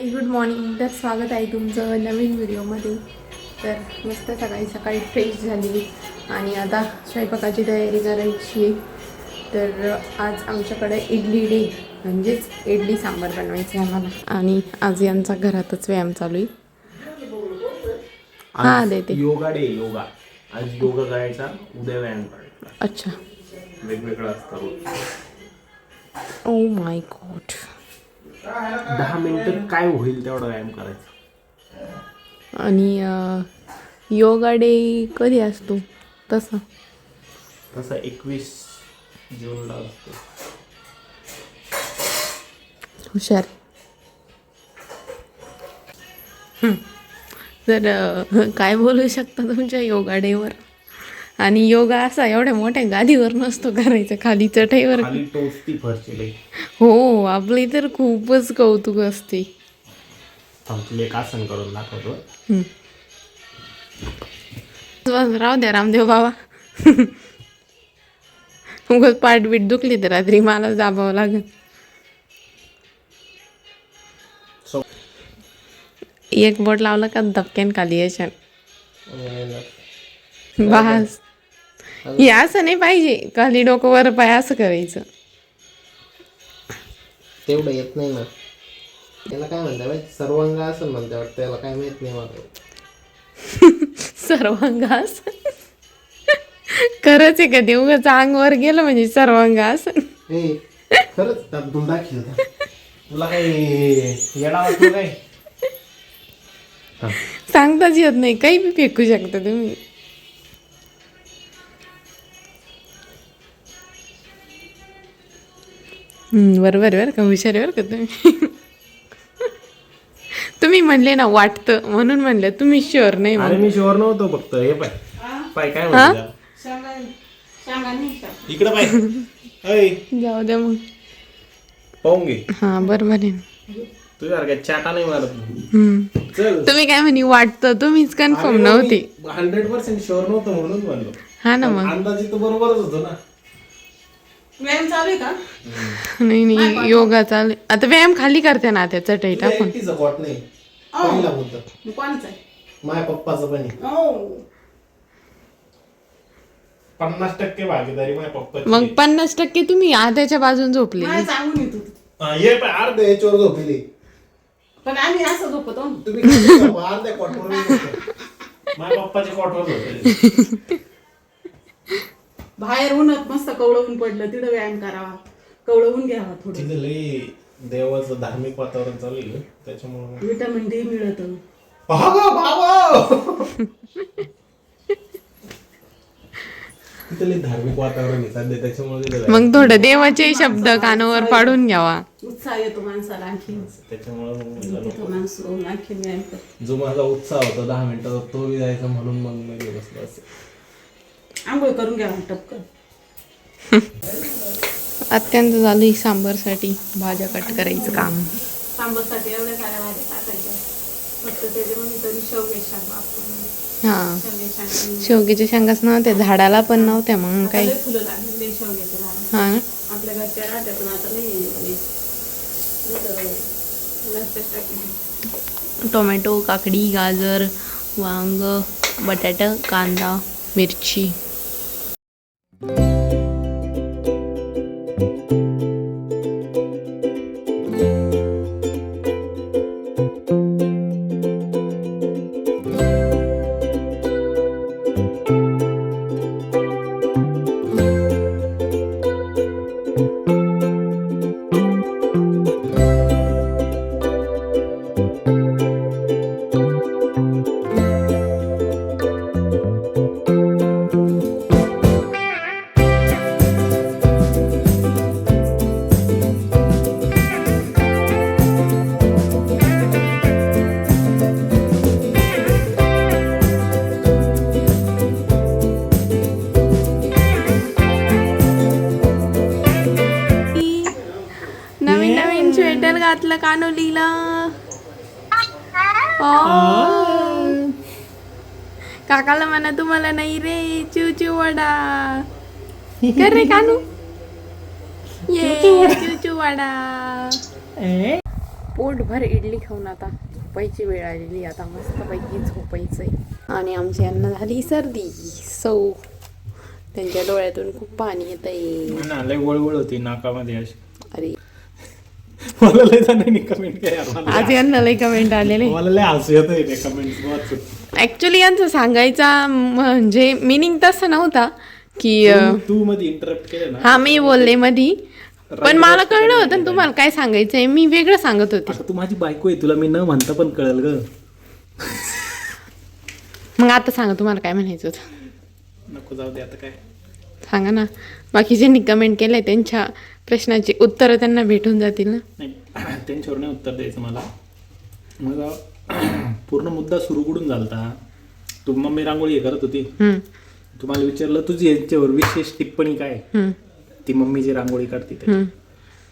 Good morning तर स्वागत आहे तुमचं नवीन व्हिडिओमध्ये. तर मस्त सकाळी सकाळी फ्रेश झाली आणि आता स्वयंपाकाची तयारी करायची आहे. तर आज आमच्याकडे इडली डे म्हणजेच इडली सांबार बनवायचे आम्हाला. आणि आज यांचा घरातच व्यायाम चालू आहे. हा देते. Yoga day yoga. आज योगा करायचा उद्या व्यायाम करायचा. अच्छा. वेगवेगळं असतं ओ माय गॉड दहा मिनिटं काय होईल तेवढा व्यायाम करायचा. आणि योगा डे कधी असतो? तसं. तसा एकवीस जूनला असतो. हुशार. तर काय बोलू शकता तुमच्या योगा डेवर आणि योगा असा एवढ्या मोठ्या गादीवर नसतो करायचा खाली चटईवर. खाली टोचती फरची लई. हो आपली तर खूपच कौतुक असते. थांबले एक आसन करून दाखवतो. बस राहू द्या रामदेव बाबा. उगाच पाठ बीट दुखली तर रात्री मला दाबावं लागेल. एक बोट लावलं का धपक्यान खाली याच्या बस. हे असं नाही पाहिजे खाली डोकं वर पाय असं करायचं. तेवढं येत नाही ना. त्याला काय म्हणतात माहिती? सर्वांग असं म्हणते वाटतं. त्याला काय माहीत नाही मला सर्वांगास खरंच आहे का उगाच अंगवर गेलं म्हणजे सर्वांगास ए खरंच दाबून दाखल तुला काही काय सांगताच येत नाही. काही बी फेकू शकता तुम्ही. बरोबर बरं का हुशार बरं का तुम्ही. तुम्ही म्हणले ना वाटतं म्हणून म्हणलं. तुम्ही शुअर नाही अरे मी शुअर नव्हतो फक्त हे पाय. पाय काय म्हणतो इकडे पाय. ऐ. जाऊ द्या मग. पाहून घे. हा बरोबर आहे ना. तुझ्या चाटा नाही मारत. हम्म. चल. तुम्ही काय म्हणे वाटतं? तुम्हीच कन्फर्म नव्हती. हंड्रेड पर्सेंट शुअर नव्हतं म्हणून म्हणलो. हा ना मग. अंदाजे तर बरोबरच होतो ना. नाही नाही योगा चालू आहे. आता व्यायाम खाली करते ना त्या चटई टाकून एकटीचं कॉट नाही पहिला बोलतो? माझ्या पप्पाचं पण आहे. पन्नास टक्के भागीदारी माझ्या पप्पाची मग पन्नास टक्के तुम्ही आध्याच्या बाजून झोपले हा, अर्ध अर्ध याच्यावर झोपली पण आम्ही असं झोपतो. तुम्ही किती झोपा? अर्ध्या कॉटवर. माझ्या पप्पाचे कॉटवर होते बाहेर उन्हात मस्त कवळवून पडलं तिथं व्यायाम करावा कवळवून घ्यावा थोडं. तिथे लई देवाचं धार्मिक वातावरण चालू आहे त्याच्यामुळे विटामिन डी मिळत. तिथे लई धार्मिक वातावरण आहे सध्या त्याच्यामुळे तिथे मग थोडं देवाचे शब्द कानावर पाडून घ्यावा. उत्साह येतो माणसाला आणखी. त्याच्यामुळे मग म्हणलं नको. तिथं माणसं आणखी व्यायाम कर जो माझा उत्साह होता दहा मिनिटाचा तो बी जायचा म्हणून मग मी गेलो बसलो असं. आंघोळ करून घ्यावा टपकन. अत्यंत झालं ही सांबारसाठी भाज्या कट करायचं काम. सांबरसाठी एवढ्या साऱ्या भाज्या टाकायच्या. फक्त त्याच्यामध्ये तरी शेवगे शाक वापरून. हा. शेवगे शाक शेवग्याच्या शेंगाच नव्हत्या झाडाला पण नव्हत्या मग काय. हा. टोमॅटो काकडी गाजर वांग बटाटा कांदा मिरची. नवीन कानोलीला. काकाला म्हणा तुम्हाला नाही रे चिव चिव वडा. कर रे कानू. ये चिव चिव वडा. पोटभर इडली खाऊन आता झोपायची वेळ आलेली आता मस्तपैकी झोपायचं आहे आणि आमच्या यांना झाली सर्दी सौ. त्यांच्या डोळ्यातून खूप पाणी येत आहे ना लय वळवळ होती नाकामध्ये अशी. मला लय जणांनी कमेंट आज यांना लई कमेंट आलेले. मला लय हसू येत ते कमेंट ऍक्च्युली यांचं सांगायचा म्हणजे मिनिंग तसं नव्हता की तू- मध्ये इंटरप्ट केलं हा मी बोलले मधी. पण मला कळलं होतं ना तुम्हाला काय सांगायचंय मी वेगळं सांगत होते. तू माझी बायको आहे तुला मी न म्हणता पण कळेल ग. मग आता सांगा तुम्हाला काय म्हणायचं होतं? नको जाऊ दे आता काय? सांगा ना. बाकी ज्यांनी कमेंट केलंय त्यांच्या प्रश्नाची उत्तरं त्यांना भेटून जातील ना. नाही त्यांच्यावर नाही उत्तर द्यायचं मला. मग पूर्ण मुद्दा सुरू कुठून झालता? तू मम्मी रांगोळी हे करत होती. हम्म, तुम्हाला विचारलं तुझी यांच्यावर विशेष टिप्पणी काय? आहे? हम्म, ती मम्मी जी रांगोळी काढते. हम्म.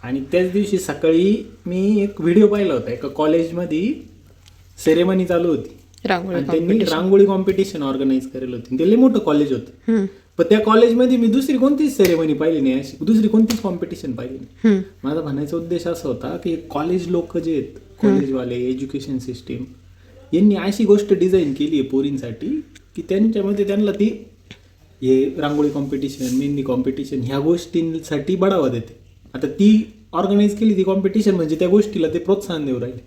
आणि त्याच दिवशी सकाळी मी एक व्हिडिओ पाहिला होता. एका कॉलेजमध्ये सेरेमनी चालू होती. रांगोळी आणि त्यांनी. रांगोळी कॉम्पिटिशन ऑर्गनाईज करेल होती. ते लय मोठं कॉलेज होतं. हम्म, पण त्या कॉलेजमध्ये मी दुसरी कोणतीच सेरेमनी पाहिली नाही अशी. दुसरी कोणतीच कॉम्पिटिशन पाहिली नाही. माझा म्हणायचा उद्देश असा होता की कॉलेज लोक जे आहेत कॉलेजवाले एज्युकेशन सिस्टीम यांनी अशी गोष्ट डिझाईन केली आहे पोरींसाठी की त्यांच्यामध्ये त्यांना ती हे रांगोळी कॉम्पिटिशन मेहंदी कॉम्पिटिशन ह्या गोष्टींसाठी बढावा देते. आता ती ऑर्गनाईज केली ती कॉम्पिटिशन म्हणजे त्या गोष्टीला ते प्रोत्साहन देऊ राहिले.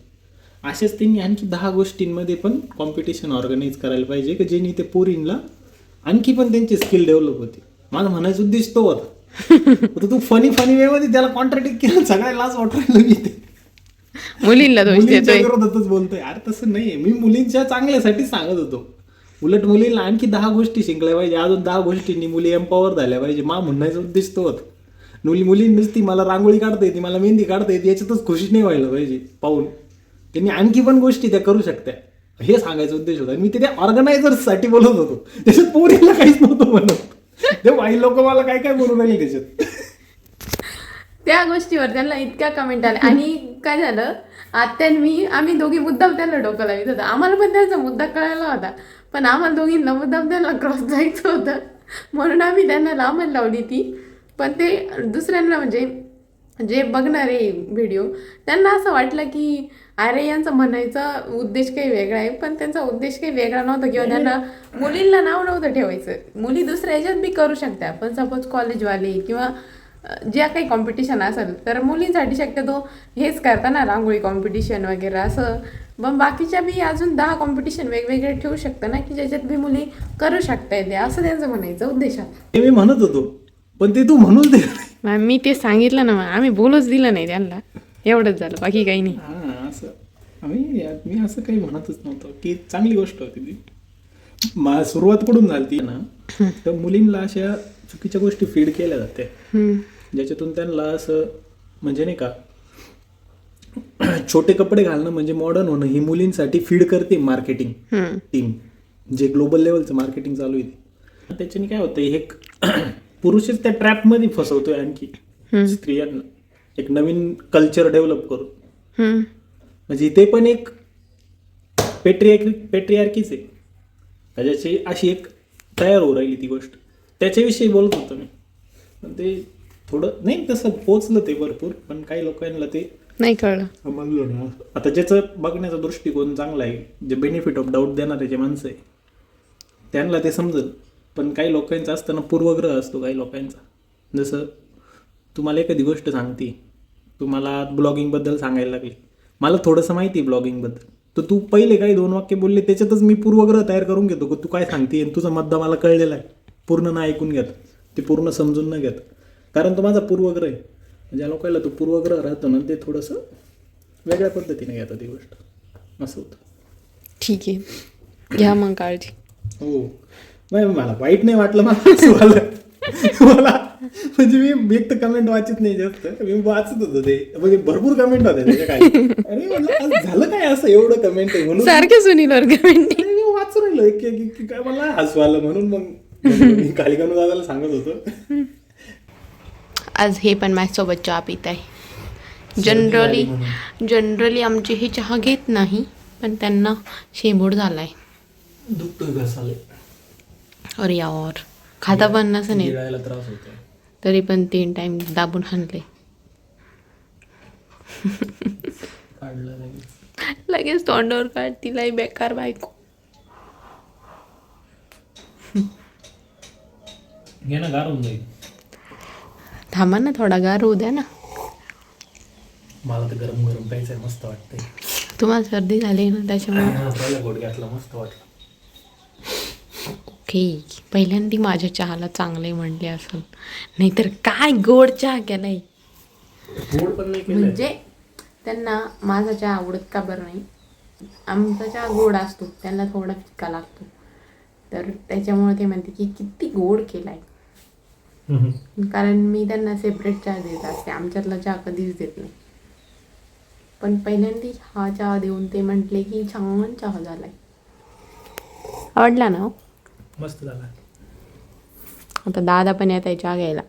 असेच त्यांनी आणखी दहा गोष्टींमध्ये पण कॉम्पिटिशन ऑर्गनाईज करायला पाहिजे की ज्यांनी ते पोरींना आणखी पण त्यांची स्किल डेव्हलप होते. माझा म्हणायचा उद्देश तो होता. तू फनी फनी वे मध्ये त्याला कॉन्ट्रॅक्ट केलं सगळ्या लाच वाटवायला मी ते मुलींना दोष मुलींच्या देतोय. विरोधातच बोलतोय. अरे तसं नाहीये. मी मुलींच्या चांगल्यासाठी सांगत होतो. उलट मुलींना आणखी दहा गोष्टी शिकल्या पाहिजे. अजून दहा गोष्टींनी मुली एम्पॉवर झाल्या पाहिजे. मा म्हणण्याचा उद्देश तो होता. मुली मुली नुसती मला रांगोळी काढता येते मला मेहंदी काढता येते याच्यातच खुशी नाही व्हायला पाहिजे. पाहून. त्यांनी आणखी पण गोष्टी त्या करू शकत्या. हे सांगायचा उद्देश होता. आणि मी तिथे ऑर्गनायझरसाठी साठी बोलत होतो. त्याच्यात पोरीला काहीच नव्हतं म्हणत. ते वाई लोक मला काय काय बोलून राहिले त्याच्यात. त्या गोष्टीवर त्यांना इतक्या कमेंट आल्या. आणि काय झालं? आत्यान मी आम्ही दोघी मुद्दाम त्यांना डोकं लावित होतं. आम्हाला पण त्यांचा मुद्दा कळायला होता. पण आम्हाला दोघींना मुद्दाम त्यांना क्रॉस जायचं होतं. म्हणून आम्ही त्यांना लांबण लावली ती. पण ते दुसऱ्यांना म्हणजे जे बघणारे व्हिडिओ त्यांना असं वाटलं की अरे यांचा म्हणायचा उद्देश काही वेगळा आहे पण त्यांचा उद्देश काही वेगळा नव्हता किंवा त्यांना मुलींना नाव नव्हतं ठेवायचं. मुली दुसऱ्या ह्याच्यात बी करू शकत्या पण सपोज कॉलेजवाले किंवा ज्या काही कॉम्पिटिशन असेल तर मुलींसाठी शक्यतो हेच करता ना रांगोळी कॉम्पिटिशन वगैरे असं. पण बाकीच्या बी अजून दहा कॉम्पिटिशन वेगवेगळे ठेवू शकतं ना की ज्याच्यात बी मुली करू शकता येते असं त्यांचं म्हणायचं उद्देशात ते मी म्हणत होतो पण ते तू म्हणूच दे. मग मी ते सांगितलं ना मग आम्ही बोलूच दिलं नाही त्यांना. एवढंच झालं बाकी काही नाही. हा असं. आम्ही मी असं काही म्हणतच नव्हतं की चांगली गोष्ट होती ती. मा सुरुवात कुठून झाली ना तर मुलींना अशा चुकीच्या गोष्टी फीड केल्या जाते. ज्याच्यातून त्यांना असं म्हणजे नाही का छोटे कपडे घालणं म्हणजे मॉडर्न होणं ही मुलींसाठी फीड करते मार्केटिंग. टीम जे ग्लोबल लेवलचं मार्केटिंग चालू आहे. त्याच्याने काय होतं हे पुरुषच त्या ट्रॅपमध्ये फसवतोय आणखी. स्त्रियांना. एक नवीन कल्चर डेव्हलप करून. म्हणजे ते पण एक पेट्रियाक पेट्रियार्कीच आहे. त्याच्याची अशी एक तयार होऊ राहिली ती गोष्ट. त्याच्याविषयी बोलत होतो मी. पण ते थोडं नाही तसं पोचलं ते भरपूर पण काही लोकांना ते नाही कळलं. समजलं ना. आता ज्याचं बघण्याचा दृष्टिकोन चांगला आहे जे बेनिफिट ऑफ डाऊट देणारे जे माणसं आहे त्यांना ते समजेल. पण काही लोकांचा असताना पूर्वग्रह असतो काही लोकांचा. जसं तुम्हाला एखादी गोष्ट सांगते. तुम्हाला ब्लॉगिंगबद्दल सांगायला लागली. मला थोडंसं माहिती आहे ब्लॉगिंगबद्दल तर तू पहिले काही दोन वाक्य बोलले त्याच्यातच मी पूर्वग्रह तयार करून घेतो. की तू काय सांगते? आणि तुझा मुद्दा मला कळलेला आहे. पूर्ण ना ऐकून घेत. ते पूर्ण समजून न घेत. कारण तो माझा पूर्वग्रह आहे. ज्या लोकांना तो पूर्वग्रह राहतो ना ते थोडंसं वेगळ्या पद्धतीने घेतात ती गोष्ट. असं होतं. ठीक आहे. घ्या मग काळजी. हो. नाही मला वाईट नाही वाटलं मला. मला म्हणजे मी एक तर कमेंट वाचत नाही जास्त. मी वाचत होतो ते. म्हणजे भरपूर कमेंट होते त्याच्या काय अरे झालं काय असं एवढं कमेंट आहे म्हणून सारखे सुनीलवर आणि मी वाचून राहिलो. एक एक काय मला हसू आलं म्हणून मग मी कालिकानू दादाला सांगत होतो. आज हे पण माझ्यासोबत चहा पित आहे. जनरली जनरली आमचे हे चहा घेत नाही पण त्यांना शेंबूड झालाय. दुखतोय घसाले. अरे यावर खाता पण नसं नाही गिळायला त्रास होतो तरी पण तीन टाइम दाबून हाणले. काढलं लगेच. लगेच तोंडावर काढ तिलाही बेकार बायको. घे ना गार होऊन जाईल. थांबा ना थोडा गार होऊ द्या ना. मला तर गरम गरम प्यायचंय मस्त वाटतंय. तुम्हाला सर्दी झाली ना त्याच्यामुळे. हा, पहिला गोड घातला मस्त वाटलं. ओके पहिल्यांदा माझ्या चहाला चांगले म्हणले असेल. नाहीतर काय गोड चहा केलाय? म्हणजे त्यांना माझा चहा आवडत का बरं नाही? आमचा चहा गोड असतो त्यांना थोडा फिक्का लागतो. तर त्याच्यामुळे ते म्हणते की किती गोड केलाय. कारण मी त्यांना सेपरेट चहा देत असते आमच्यातला चहा कधीच देत नाही. पण पहिल्यांदा हा चहा देऊन ते म्हटले की छान चहा झालाय. आवडला ना हो? मस्त झाला. आता दादा पण येत आहे चहा घ्यायला.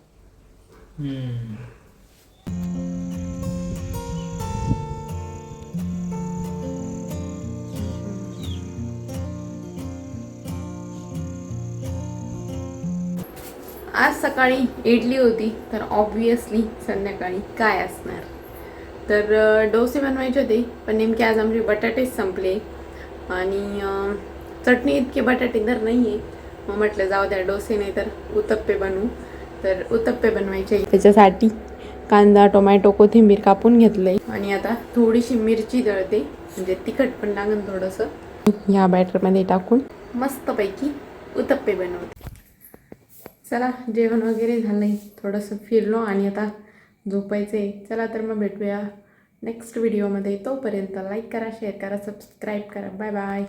आज सकाळी इडली होती तर ऑब्विसली संध्याकाळी काय असणार? तर अ, डोसे बनवायचे होते पण नेमके आज आमचे बटाटेच संपले. आणि अ, चटणी इतके बटाटे तर नाही आहे मग म्हटलं जाऊ द्या डोसे नाही तर उत्तप्पे बनवू. तर उत्तप्पे बनवायचे. त्याच्यासाठी कांदा टोमॅटो कोथिंबीर कापून घेतलंय. आणि आता थोडीशी मिरची दळते. म्हणजे तिखट पण लागेल थोडंसं. ह्या बॅटरमध्ये टाकून. मस्तपैकी उत्तप्पे बनवते. चला जेवण वगैरे झालंय. थोडंसं फिरलो आणि आता झोपायचं आहे चला तर मग भेटूया नेक्स्ट व्हिडिओमध्ये तोपर्यंत लाईक करा शेअर करा सबस्क्राईब करा. Bye bye